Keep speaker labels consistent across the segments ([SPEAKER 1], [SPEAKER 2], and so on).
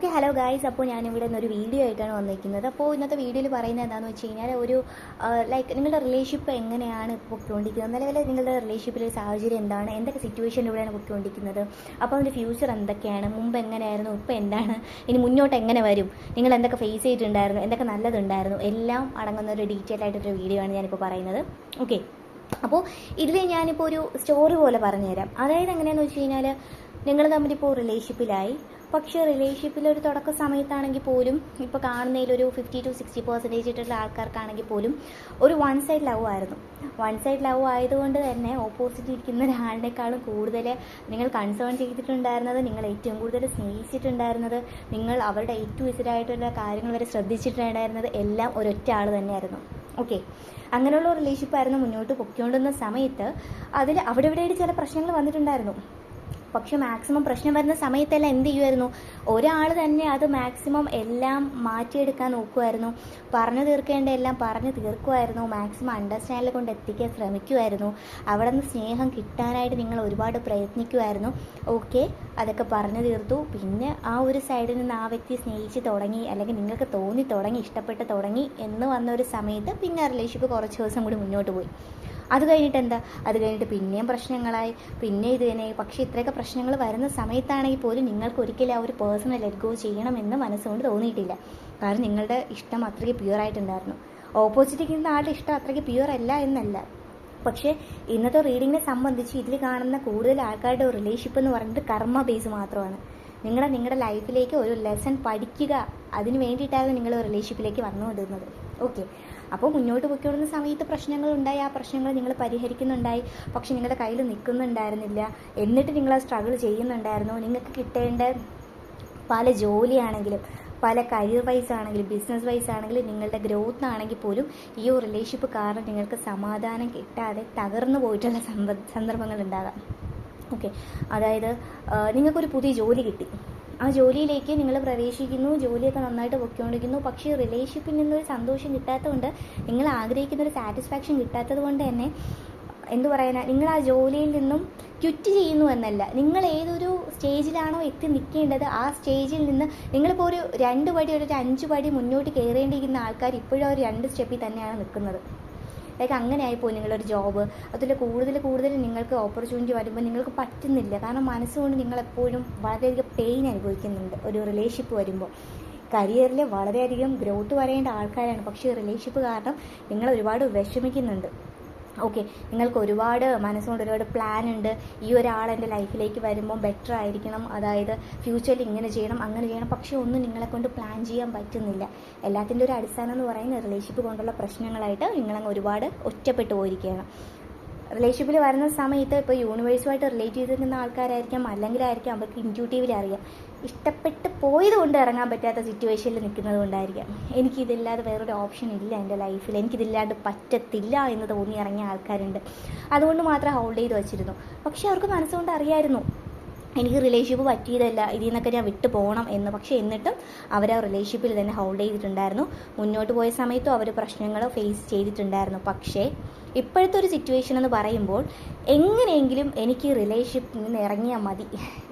[SPEAKER 1] Okay hello guys അപ്പോൾ ഞാനിവിടെ നിന്നൊരു വീഡിയോ ആയിട്ടാണ് വന്നിരിക്കുന്നത്. അപ്പോൾ ഇന്നത്തെ വീഡിയോയിൽ പറയുന്നത് എന്താണെന്ന് വെച്ച് കഴിഞ്ഞാൽ ഒരു ലൈക്ക് നിങ്ങളുടെ റിലേഷൻഷിപ്പ് എങ്ങനെയാണ് ഇപ്പോൾ പൊയ്ക്കൊണ്ടിരിക്കുന്നത്? നിലവിൽ നിങ്ങളുടെ റിലേഷൻഷിപ്പിലെ സാഹചര്യം എന്താണ്? എന്തൊക്കെ സിറ്റുവേഷനിലൂടെയാണ് പൊയ്ക്കൊണ്ടിരിക്കുന്നത്? അപ്പോൾ അതിന്റെ ഫ്യൂച്ചർ എന്തൊക്കെയാണ്? മുമ്പ് എങ്ങനെയായിരുന്നു? ഇപ്പോൾ എന്താണ്? ഇനി മുന്നോട്ട് എങ്ങനെ വരും? നിങ്ങൾ എന്തൊക്കെ ഫേസ് ചെയ്തിട്ടുണ്ടായിരുന്നു? എന്തൊക്കെ നല്ലതുണ്ടായിരുന്നു? എല്ലാം അടങ്ങുന്ന ഒരു ഡീറ്റെയിൽ ആയിട്ടൊരു വീഡിയോ ആണ് ഞാനിപ്പോൾ പറയുന്നത്. ഓക്കെ അപ്പോൾ ഇതിൽ ഞാനിപ്പോൾ ഒരു സ്റ്റോറി പോലെ പറഞ്ഞുതരാം. അതായത് എങ്ങനെയാണെന്ന് വെച്ച് കഴിഞ്ഞാൽ നിങ്ങൾ തമ്മിലിപ്പോൾ റിലേഷൻഷിപ്പിലായി പക്ഷേ റിലേഷൻഷിപ്പിൽ ഒരു തുടക്ക സമയത്താണെങ്കിൽ പോലും ഇപ്പോൾ കാണുന്നതിലൊരു ഫിഫ്റ്റി ടു സിക്സ്റ്റി പെർസെന്റേജ് ഇട്ടുള്ള ആൾക്കാർക്കാണെങ്കിൽ പോലും ഒരു വൺ സൈഡ് ലവ് ആയിരുന്നു. വൺ സൈഡ് ലവ് ആയതുകൊണ്ട് തന്നെ ഓപ്പോസിറ്റ് ഇരിക്കുന്ന ഒരാളിനേക്കാളും കൂടുതൽ നിങ്ങൾ കൺസേൺ ചെയ്തിട്ടുണ്ടായിരുന്നത് നിങ്ങൾ ഏറ്റവും കൂടുതൽ സ്നേഹിച്ചിട്ടുണ്ടായിരുന്നത് നിങ്ങൾ അവരുടെ ഏറ്റവും വിസിഡായിട്ടുള്ള കാര്യങ്ങൾ വരെ ശ്രദ്ധിച്ചിട്ടുണ്ടായിരുന്നത് എല്ലാം ഒരൊറ്റ ആൾ തന്നെയായിരുന്നു. ഓക്കെ അങ്ങനെയുള്ള റിലേഷൻഷിപ്പായിരുന്നു റിലേഷൻഷിപ്പ് മുന്നോട്ട് പൊയ്ക്കൊണ്ടിരുന്ന സമയത്ത് അതിൽ അവിടെ ഇവിടെയായിട്ട് ചില പ്രശ്നങ്ങൾ വന്നിട്ടുണ്ടായിരുന്നു. പക്ഷെ മാക്സിമം പ്രശ്നം വരുന്ന സമയത്തെല്ലാം എന്ത് ചെയ്യുമായിരുന്നു ഒരാൾ തന്നെ അത് മാക്സിമം എല്ലാം മാറ്റിയെടുക്കാൻ നോക്കുമായിരുന്നു പറഞ്ഞു തീർക്കേണ്ട എല്ലാം പറഞ്ഞു തീർക്കുമായിരുന്നു മാക്സിമം അണ്ടർസ്റ്റാൻഡിൽ കൊണ്ട് എത്തിക്കാൻ ശ്രമിക്കുമായിരുന്നു അവിടെ നിന്ന് സ്നേഹം കിട്ടാനായിട്ട് നിങ്ങൾ ഒരുപാട് പ്രയത്നിക്കുമായിരുന്നു ഓക്കെ അതൊക്കെ പറഞ്ഞു തീർത്തു. പിന്നെ ആ ഒരു സൈഡിൽ നിന്ന് ആ വ്യക്തി സ്നേഹിച്ച് തുടങ്ങി അല്ലെങ്കിൽ നിങ്ങൾക്ക് തോന്നി തുടങ്ങി ഇഷ്ടപ്പെട്ട് തുടങ്ങി എന്ന് വന്ന ഒരു സമയത്ത് പിന്നെ റിലേഷൻഷിപ്പ് കുറച്ച് ദിവസം കൂടി മുന്നോട്ട് പോയി. അത് കഴിഞ്ഞിട്ട് എന്താ അത് കഴിഞ്ഞിട്ട് പിന്നെയും പ്രശ്നങ്ങളായി. പിന്നെ ഇത് പക്ഷേ ഇത്രയൊക്കെ പ്രശ്നങ്ങൾ വരുന്ന സമയത്താണെങ്കിൽ പോലും നിങ്ങൾക്ക് ഒരിക്കലും ആ ഒരു പേഴ്സണൽ ലെറ്റ് ഗോ ചെയ്യണമെന്ന് മനസ്സുകൊണ്ട് തോന്നിയിട്ടില്ല. കാരണം നിങ്ങളുടെ ഇഷ്ടം അത്രയ്ക്ക് പ്യുവർ ആയിട്ടുണ്ടായിരുന്നു. ഓപ്പോസിറ്റ് ഇരിക്കുന്ന ആളുടെ ഇഷ്ടം അത്രയ്ക്ക് പ്യുവർ അല്ല എന്നല്ല. പക്ഷേ ഇന്നത്തെ റീഡിങ്ങിനെ സംബന്ധിച്ച് ഇതിൽ കാണുന്ന കൂടുതൽ ആൾക്കാരുടെ റിലേഷൻഷിപ്പ് എന്ന് പറയുന്നത് കർമ്മ ബേസ് മാത്രമാണ്. നിങ്ങളുടെ നിങ്ങളുടെ ലൈഫിലേക്ക് ഒരു ലെസൺ പഠിക്കുക. അതിന് വേണ്ടിയിട്ടായിരുന്നു നിങ്ങൾ റിലേഷൻഷിപ്പിലേക്ക് വന്നുകൊണ്ടിരുന്നത്. ഓക്കെ അപ്പോൾ മുന്നോട്ട് പോയിക്കൊണ്ടിരുന്ന സമയത്ത് പ്രശ്നങ്ങൾ ഉണ്ടായി. ആ പ്രശ്നങ്ങൾ നിങ്ങൾ പരിഹരിക്കുന്നുണ്ടായി. പക്ഷെ നിങ്ങളുടെ കയ്യിൽ നിൽക്കുന്നുണ്ടായിരുന്നില്ല. എന്നിട്ട് നിങ്ങൾ ആ സ്ട്രഗിൾ ചെയ്യുന്നുണ്ടായിരുന്നു. നിങ്ങൾക്ക് കിട്ടേണ്ട പല ജോലിയാണെങ്കിലും പല കരിയർ വൈസ് ആണെങ്കിലും ബിസിനസ് വൈസ് ആണെങ്കിലും നിങ്ങളുടെ ഗ്രോത്ത് ആണെങ്കിൽ പോലും ഈ ഒരു റിലേഷൻഷിപ്പ് കാരണം നിങ്ങൾക്ക് സമാധാനം കിട്ടാതെ തകർന്നു പോയിട്ടുള്ള സന്ദർഭങ്ങൾ ഉണ്ടാകാം. ഓക്കെ അതായത് നിങ്ങൾക്കൊരു പുതിയ ജോലി കിട്ടി. ആ ജോലിയിലേക്ക് നിങ്ങൾ പ്രവേശിക്കുന്നു ജോലിയൊക്കെ നന്നായിട്ട് പൊയ്ക്കൊണ്ടിരിക്കുന്നു. പക്ഷേ റിലേഷൻഷിപ്പിൽ നിന്നൊരു സന്തോഷം കിട്ടാത്തതുകൊണ്ട് നിങ്ങൾ ആഗ്രഹിക്കുന്ന ഒരു സാറ്റിസ്ഫാക്ഷൻ കിട്ടാത്തത് കൊണ്ട് തന്നെ എന്തു പറയാനാ നിങ്ങൾ ആ ജോലിയിൽ നിന്നും ക്വിറ്റ് ചെയ്യുന്നു എന്നല്ല. നിങ്ങൾ ഏതൊരു സ്റ്റേജിലാണോ എത്തി നിൽക്കേണ്ടത് ആ സ്റ്റേജിൽ നിന്ന് നിങ്ങളിപ്പോൾ ഒരു രണ്ട് പടി ഒരു അഞ്ച് പടി മുന്നോട്ട് കയറേണ്ടിയിരിക്കുന്ന ആൾക്കാർ ഇപ്പോഴും ആ ഒരു രണ്ട് സ്റ്റെപ്പിൽ തന്നെയാണ് നിൽക്കുന്നത്. ലൈക്ക് അങ്ങനെ ആയിപ്പോയി നിങ്ങളൊരു ജോബ് അതിൽ കൂടുതൽ കൂടുതൽ നിങ്ങൾക്ക് ഓപ്പർച്യൂണിറ്റി വരുമ്പോൾ നിങ്ങൾക്ക് പറ്റുന്നില്ല. കാരണം മനസ്സുകൊണ്ട് നിങ്ങളെപ്പോഴും വളരെയധികം പെയിൻ അനുഭവിക്കുന്നുണ്ട്. ഒരു റിലേഷൻഷിപ്പ് വരുമ്പോൾ കരിയറിൽ വളരെയധികം ഗ്രോത്ത് വരേണ്ട ആൾക്കാരാണ്. പക്ഷേ റിലേഷൻഷിപ്പ് കാരണം നിങ്ങൾ ഒരുപാട് വിഷമിക്കുന്നുണ്ട്. ഓക്കെ നിങ്ങൾക്ക് ഒരുപാട് മനസ്സുകൊണ്ട് ഒരുപാട് പ്ലാൻ ഉണ്ട്. ഈ ഒരാൾ എന്റെ ലൈഫിലേക്ക് വരുമ്പോൾ ബെറ്റർ ആയിരിക്കണം. അതായത് ഫ്യൂച്ചറിൽ ഇങ്ങനെ ചെയ്യണം അങ്ങനെ ചെയ്യണം. പക്ഷേ ഒന്നും നിങ്ങളെ കൊണ്ട് പ്ലാൻ ചെയ്യാൻ പറ്റുന്നില്ല. എല്ലാത്തിന്റെ ഒരു അടിസ്ഥാനം എന്ന് പറയുന്നത് റിലേഷൻഷിപ്പ് കൊണ്ടുള്ള പ്രശ്നങ്ങളായിട്ട് നിങ്ങളങ്ങ് ഒരുപാട് ഒറ്റപ്പെട്ടു പോയിരിക്കുകയാണ്. റിലേഷൻഷിപ്പിൽ വരുന്ന സമയത്ത് ഇപ്പോൾ യൂണിവേഴ്സുമായിട്ട് റിലേറ്റ് ചെയ്തിരിക്കുന്ന ആൾക്കാരായിരിക്കാം അല്ലെങ്കിലായിരിക്കാം അവർക്ക് ഇന്റ്യൂട്ടീവിൽ അറിയാം. ഇഷ്ടപ്പെട്ട് പോയത് കൊണ്ട് ഇറങ്ങാൻ പറ്റാത്ത സിറ്റുവേഷനിൽ നിൽക്കുന്നത് കൊണ്ടായിരിക്കാം. എനിക്കിതില്ലാതെ വേറൊരു ഓപ്ഷൻ ഇല്ല എന്റെ ലൈഫിൽ എനിക്കിതില്ലാണ്ട് പറ്റത്തില്ല എന്ന് തോന്നി ഇറങ്ങിയ ആൾക്കാരുണ്ട്. അതുകൊണ്ട് മാത്രം ഹോൾഡ് ചെയ്ത് വെച്ചിരുന്നു. പക്ഷേ അവർക്ക് മനസ്സുകൊണ്ട് അറിയായിരുന്നു. എനിക്ക് റിലേഷൻഷിപ്പ് പറ്റിയതല്ല ഇതിൽ നിന്നൊക്കെ ഞാൻ വിട്ടു പോകണം എന്ന്. പക്ഷേ എന്നിട്ടും അവർ ആ റിലേഷൻഷിപ്പിൽ തന്നെ ഹോൾഡ് ചെയ്തിട്ടുണ്ടായിരുന്നു. മുന്നോട്ട് പോയ സമയത്തും അവർ പ്രശ്നങ്ങൾ ഫേസ് ചെയ്തിട്ടുണ്ടായിരുന്നു. പക്ഷേ ഇപ്പോഴത്തെ ഒരു സിറ്റുവേഷൻ എന്ന് പറയുമ്പോൾ എങ്ങനെയെങ്കിലും എനിക്ക് റിലേഷൻഷിപ്പിൽ നിന്ന് ഇറങ്ങിയാൽ മതി.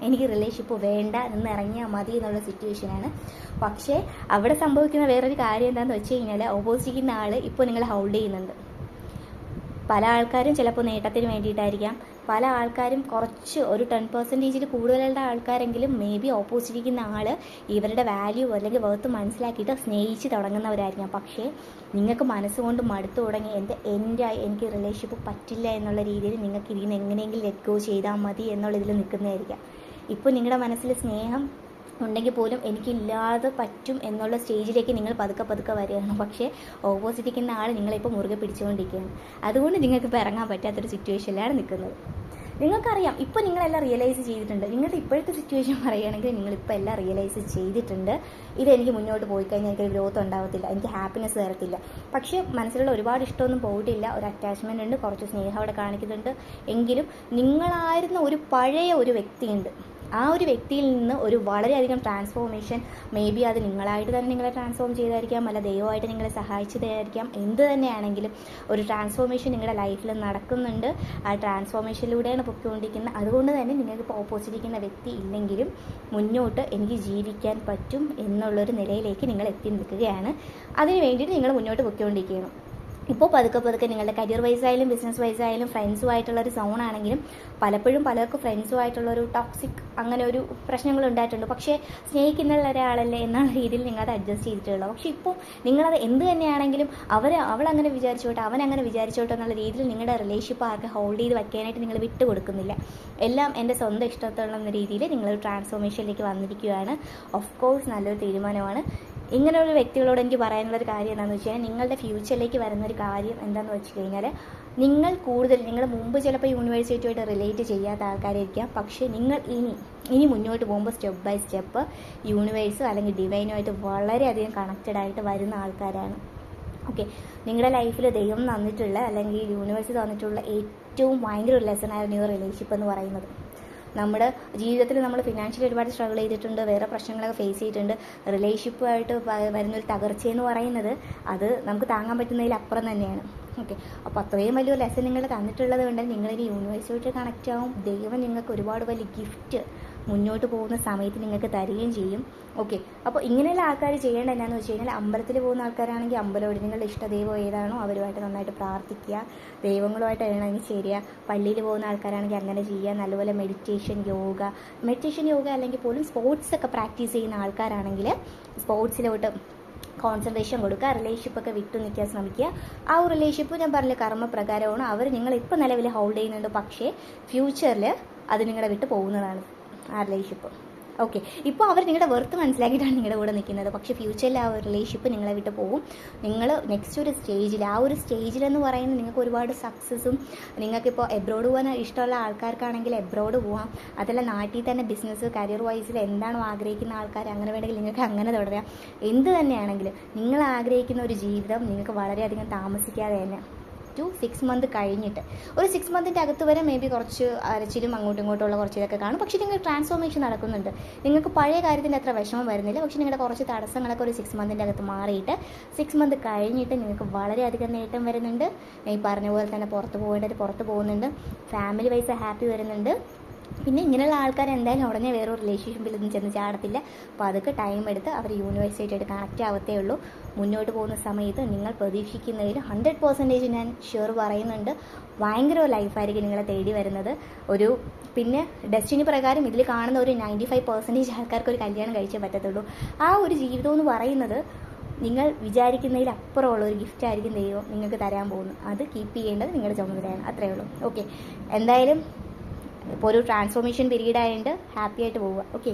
[SPEAKER 1] എനിക്ക് റിലേഷൻഷിപ്പ് വേണ്ട നിന്ന് ഇറങ്ങിയാൽ മതി എന്നുള്ള സിറ്റുവേഷനാണ് പക്ഷേ അവിടെ സംഭവിക്കുന്ന വേറൊരു കാര്യം എന്താണെന്ന് വെച്ച് കഴിഞ്ഞാൽ ഓപ്പോസിറ്റ് ആൾ ഇപ്പോൾ നിങ്ങൾ ഹോൾഡ് ചെയ്യുന്നുണ്ട്. പല ആൾക്കാരും ചിലപ്പോൾ നേട്ടത്തിന് വേണ്ടിയിട്ടായിരിക്കാം. പല ആൾക്കാരും കുറച്ച് ഒരു ടെൻ പെർസെന്റേജിൽ കൂടുതലുള്ള ആൾക്കാരെങ്കിലും മേ ബി ഓപ്പോസിറ്റിരിക്കുന്ന ആൾ ഇവരുടെ വാല്യൂ അല്ലെങ്കിൽ വർത്ത് മനസ്സിലാക്കിയിട്ട് സ്നേഹിച്ച് തുടങ്ങുന്നവരായിരിക്കാം. പക്ഷേ നിങ്ങൾക്ക് മനസ്സുകൊണ്ട് മടുത്തു തുടങ്ങി എന്റെ എന്റെ എനിക്ക് റിലേഷൻഷിപ്പ് പറ്റില്ല എന്നുള്ള രീതിയിൽ നിങ്ങൾക്ക് ഇതിൽ നിന്ന് എങ്ങനെയെങ്കിലും ലെറ്റ് ഗോ ചെയ്താൽ മതി എന്നുള്ള ഇതിൽ നിൽക്കുന്നതായിരിക്കാം. ഇപ്പോൾ നിങ്ങളുടെ മനസ്സിൽ സ്നേഹം ഉണ്ടെങ്കിൽ പോലും എനിക്കില്ലാതെ പറ്റും എന്നുള്ള സ്റ്റേജിലേക്ക് നിങ്ങൾ പതുക്കെ പതുക്കെ വരികയാണ്. പക്ഷേ ഓപ്പോസിറ്റ് ഇരിക്കുന്ന ആൾ നിങ്ങളിപ്പോൾ മുറുകെ പിടിച്ചുകൊണ്ടിരിക്കുകയാണ്. അതുകൊണ്ട് നിങ്ങൾക്ക് ഇപ്പോൾ ഇറങ്ങാൻ പറ്റാത്തൊരു സിറ്റുവേഷനിലാണ് നിൽക്കുന്നത്. നിങ്ങൾക്കറിയാം ഇപ്പോൾ നിങ്ങളെല്ലാം റിയലൈസ് ചെയ്തിട്ടുണ്ട്. നിങ്ങളുടെ ഇപ്പോഴത്തെ സിറ്റുവേഷൻ പറയുകയാണെങ്കിൽ നിങ്ങളിപ്പോൾ എല്ലാം റിയലൈസ് ചെയ്തിട്ടുണ്ട്. ഇതെനിക്ക് മുന്നോട്ട് പോയി കഴിഞ്ഞാൽ എനിക്കൊരു ഗ്രോത്ത് ഉണ്ടാവത്തില്ല. എനിക്ക് ഹാപ്പിനെസ് തരത്തില്ല പക്ഷേ മനസ്സിലുള്ള ഒരുപാട് ഇഷ്ടമൊന്നും പോയിട്ടില്ല. ഒരു അറ്റാച്ച്മെന്റ് ഉണ്ട്. കുറച്ച് സ്നേഹം അവിടെ കാണിക്കുന്നുണ്ട്. എങ്കിലും നിങ്ങളായിരുന്ന ഒരു പഴയ ഒരു വ്യക്തിയുണ്ട്. ആ ഒരു വ്യക്തിയിൽ നിന്ന് ഒരു വളരെയധികം ട്രാൻസ്ഫോർമേഷൻ മേ ബി അത് നിങ്ങളായിട്ട് തന്നെ നിങ്ങളെ ട്രാൻസ്ഫോം ചെയ്തായിരിക്കാം അല്ല ദൈവമായിട്ട് നിങ്ങളെ സഹായിച്ചതായിരിക്കാം. എന്ത് തന്നെയാണെങ്കിലും ഒരു ട്രാൻസ്ഫോർമേഷൻ നിങ്ങളുടെ ലൈഫിൽ നടക്കുന്നുണ്ട്. ആ ട്രാൻസ്ഫോർമേഷനിലൂടെയാണ് പൊയ്ക്കൊണ്ടിരിക്കുന്നത്. അതുകൊണ്ട് തന്നെ നിങ്ങൾക്ക് ഇപ്പോൾ ഓപ്പോസിറ്റിരിക്കുന്ന വ്യക്തി ഇല്ലെങ്കിലും മുന്നോട്ട് എനിക്ക് ജീവിക്കാൻ പറ്റും എന്നുള്ളൊരു നിലയിലേക്ക് നിങ്ങൾ എത്തി നിൽക്കുകയാണ്. അതിന് വേണ്ടിയിട്ട് നിങ്ങൾ മുന്നോട്ട് പൊയ്ക്കൊണ്ടിരിക്കുകയാണ്. ഇപ്പോൾ പതുക്കെ പതുക്കെ നിങ്ങളുടെ കരിയർ വൈസ് ആയാലും ബിസിനസ് വൈസ് ആയാലും ഫ്രണ്ട്സുമായിട്ടുള്ള ഒരു സോൺ ആണെങ്കിലും പലപ്പോഴും പലർക്കും ഫ്രണ്ട്സുമായിട്ടുള്ള ഒരു ടോക്സിക് അങ്ങനെ ഒരു പ്രശ്നങ്ങൾ ഉണ്ടായിട്ടുണ്ട്. പക്ഷേ സ്നേഹിക്കുന്ന ഒരാളല്ലേ എന്നുള്ള രീതിയിൽ നിങ്ങൾ അത് അഡ്ജസ്റ്റ് ചെയ്തിട്ടുള്ളൂ. പക്ഷേ ഇപ്പോൾ നിങ്ങളത് എന്ത് തന്നെയാണെങ്കിലും അവർ അവൾ അങ്ങനെ വിചാരിച്ചോട്ടെ അവൻ അങ്ങനെ വിചാരിച്ചോട്ടെ എന്നുള്ള രീതിയിൽ നിങ്ങളുടെ റിലേഷൻഷിപ്പ് ആർക്ക് ഹോൾഡ് ചെയ്ത് വയ്ക്കാനായിട്ട് നിങ്ങൾ വിട്ടു കൊടുക്കുന്നില്ല. എല്ലാം എന്റെ സ്വന്തം ഇഷ്ടത്തുള്ള രീതിയിൽ നിങ്ങളൊരു ട്രാൻസ്ഫോർമേഷനിലേക്ക് വന്നിരിക്കുകയാണ്. ഓഫ് കോഴ്സ് നല്ലൊരു തീരുമാനമാണ്. ഇങ്ങനെ ഒരു വ്യക്തികളോട് എനിക്ക് പറയാനുള്ള ഒരു കാര്യം എന്താണെന്ന് വെച്ച് കഴിഞ്ഞാൽ നിങ്ങളുടെ ഫ്യൂച്ചറിലേക്ക് വരുന്ന ഒരു കാര്യം എന്താണെന്ന് വെച്ച് കഴിഞ്ഞാൽ നിങ്ങൾ കൂടുതൽ നിങ്ങൾ മുമ്പ് ചിലപ്പോൾ യൂണിവേഴ്സിറ്റിയായിട്ട് റിലേറ്റ് ചെയ്യാത്ത ആൾക്കാരായിരിക്കാം. പക്ഷേ നിങ്ങൾ ഇനി ഇനി മുന്നോട്ട് പോകുമ്പോൾ സ്റ്റെപ്പ് ബൈ സ്റ്റെപ്പ് യൂണിവേഴ്സും അല്ലെങ്കിൽ ഡിവൈനുമായിട്ട് വളരെയധികം കണക്റ്റഡ് ആയിട്ട് വരുന്ന ആൾക്കാരാണ്. ഓക്കെ നിങ്ങളുടെ ലൈഫിൽ ദൈവം തന്നിട്ടുള്ള അല്ലെങ്കിൽ യൂണിവേഴ്സ് തന്നിട്ടുള്ള ഏറ്റവും ഭയങ്കര ഒരു ലെസൺ ആയിരുന്നു ഈ റിലേഷൻഷിപ്പ് എന്ന് പറയുന്നത്. നമ്മുടെ ജീവിതത്തിൽ നമ്മൾ ഫിനാൻഷ്യലി ഒരുപാട് സ്ട്രഗിൾ ചെയ്തിട്ടുണ്ട് വേറെ പ്രശ്നങ്ങളൊക്കെ ഫേസ് ചെയ്തിട്ടുണ്ട്. റിലേഷൻഷിപ്പുമായിട്ട് വരുന്നൊരു തകർച്ചയെന്ന് പറയുന്നത് അത് നമുക്ക് താങ്ങാൻ പറ്റുന്നതിൽ അപ്പുറം തന്നെയാണ്. ഓക്കെ അപ്പോൾ അത്രയും വലിയൊരു ലെസൺ നിങ്ങൾ തന്നിട്ടുള്ളത് കൊണ്ട് നിങ്ങളിനി യൂണിവേഴ്സുമായിട്ട് കണക്റ്റ് ആവും. ദൈവം നിങ്ങൾക്ക് ഒരുപാട് വലിയ ഗിഫ്റ്റ് മുന്നോട്ട് പോകുന്ന സമയത്ത് നിങ്ങൾക്ക് തരികയും ചെയ്യും. ഓക്കെ അപ്പോൾ ഇങ്ങനെയുള്ള ആൾക്കാർ ചെയ്യേണ്ട എന്നാന്ന് വെച്ച് കഴിഞ്ഞാൽ അമ്പലത്തിൽ പോകുന്ന ആൾക്കാരാണെങ്കിൽ അമ്പലമോട് നിങ്ങളുടെ ഇഷ്ടദൈവം ഏതാണോ അവരുമായിട്ട് നന്നായിട്ട് പ്രാർത്ഥിക്കുക. ദൈവങ്ങളുമായിട്ട് ഇണങ്ങി ചേരുക. പള്ളിയിൽ പോകുന്ന ആൾക്കാരാണെങ്കിൽ അങ്ങനെ ചെയ്യുക. നല്ലപോലെ മെഡിറ്റേഷൻ യോഗ. മെഡിറ്റേഷൻ യോഗ അല്ലെങ്കിൽ പോലും സ്പോർട്സ് ഒക്കെ പ്രാക്ടീസ് ചെയ്യുന്ന ആൾക്കാരാണെങ്കിൽ സ്പോർട്സിലോട്ട് കോൺസെൻട്രേഷൻ കൊടുക്കുക. റിലേഷൻഷിപ്പൊക്കെ വിട്ടു നിൽക്കാൻ ശ്രമിക്കുക. ആ ഒരു റിലേഷൻഷിപ്പ് ഞാൻ പറഞ്ഞ കർമ്മപ്രകാരമാണ്. അവർ നിങ്ങൾ ഇപ്പോൾ നിലവിൽ ഹോൾഡ് ചെയ്യുന്നുണ്ട്. പക്ഷേ ഫ്യൂച്ചറിൽ അത് നിങ്ങളെ വിട്ട് പോകുന്നതാണ്. ആ റിലേഷൻഷിപ്പ് ഓക്കെ ഇപ്പോൾ അവർ നിങ്ങളുടെ വെർത്ത് മനസ്സിലാക്കിയിട്ടാണ് നിങ്ങളുടെ കൂടെ നിൽക്കുന്നത് പക്ഷേ ഫ്യൂച്ചറിൽ ആ ഒരു റിലേഷൻഷിപ്പ് നിങ്ങളെ വിട്ട് പോകും നിങ്ങൾ നെക്സ്റ്റ് ഒരു സ്റ്റേജിൽ ആ ഒരു സ്റ്റേജിലെന്ന് പറയുന്നത് നിങ്ങൾക്ക് ഒരുപാട് സക്സസ്സും നിങ്ങൾക്കിപ്പോൾ എബ്രോഡ് പോകാൻ ഇഷ്ടമുള്ള ആൾക്കാർക്കാണെങ്കിൽ എബ്രോഡ് പോവാം അതല്ല നാട്ടിൽ തന്നെ ബിസിനസ് കരിയർ വൈസിൽ എന്താണോ ആഗ്രഹിക്കുന്ന ആൾക്കാർ അങ്ങനെ വേണമെങ്കിൽ നിങ്ങൾക്ക് അങ്ങനെ തുടരാം എന്ത് തന്നെയാണെങ്കിലും നിങ്ങൾ ആഗ്രഹിക്കുന്ന ഒരു ജീവിതം നിങ്ങൾക്ക് വളരെയധികം താമസിക്കാതെ തന്നെ ടു സിക്സ് മന്ത് കഴിഞ്ഞിട്ട്. ഒരു സിക്സ് മന്തിന്റെ അകത്ത് വരെ മേ ബി കുറച്ച് അരച്ചിലും അങ്ങോട്ടും ഇങ്ങോട്ടുള്ള ഉള്ള ഇതൊക്കെ കാണും. പക്ഷേ നിങ്ങൾ ട്രാൻസ്ഫോർമേഷൻ നടക്കുന്നുണ്ട്. നിങ്ങൾക്ക് പഴയ കാര്യത്തിന്റെ അത്ര വിഷമം വരുന്നില്ല. പക്ഷേ നിങ്ങളുടെ കുറച്ച് തടസ്സങ്ങളൊക്കെ ഒരു സിക്സ് മന്തിന്റെ അകത്ത് മാറിയിട്ട് സിക്സ് മന്ത് കഴിഞ്ഞിട്ട് നിങ്ങൾക്ക് വളരെയധികം നേട്ടം വരുന്നുണ്ട്. ഈ പറഞ്ഞ പോലെ തന്നെ പുറത്ത് പോകേണ്ടത് പുറത്ത് പോകുന്നുണ്ട്. ഫാമിലി വൈസ് ഹാപ്പി വരുന്നുണ്ട്. പിന്നെ ഇങ്ങനെയുള്ള ആൾക്കാർ എന്തായാലും ഉടനെ വേറെ റിലേഷൻഷിപ്പിലൊന്നും ചെന്ന് ചാടത്തില്ല. അപ്പോൾ അതൊക്കെ ടൈം എടുത്ത് അവർ യൂണിവേഴ്സിറ്റിയായിട്ട് കണക്റ്റ് ആവത്തേ ഉള്ളൂ. മുന്നോട്ട് പോകുന്ന സമയത്ത് നിങ്ങൾ പ്രതീക്ഷിക്കുന്നതിൽ ഹൺഡ്രഡ് പെർസെന്റേജ് ഞാൻ ഷുവർ പറയുന്നുണ്ട്. ഭയങ്കര ലൈഫായിരിക്കും നിങ്ങളെ തേടി വരുന്നത്. ഒരു പിന്നെ ഡെസ്റ്റിനി പ്രകാരം ഇതിൽ കാണുന്ന ഒരു നയന്റി ഫൈവ് പെർസെന്റേജ് ആൾക്കാർക്ക് ഒരു കല്യാണം കഴിച്ചേ പറ്റത്തുള്ളൂ. ആ ഒരു ജീവിതം എന്ന് പറയുന്നത് നിങ്ങൾ വിചാരിക്കുന്നതിൽ അപ്പുറമുള്ള ഒരു ഗിഫ്റ്റ് ആയിരിക്കും ദൈവം നിങ്ങൾക്ക് തരാൻ പോകുന്നത്. അത് കീപ്പ് ചെയ്യേണ്ടത് നിങ്ങളുടെ ചുമതലയാണ്. അത്രയേ ഉള്ളൂ. ഓക്കെ എന്തായാലും ഇപ്പോൾ ഒരു ട്രാൻസ്ഫോർമേഷൻ പീരീഡ് ആയതുകൊണ്ട് ഹാപ്പി ആയിട്ട് പോവുക. ഓക്കെ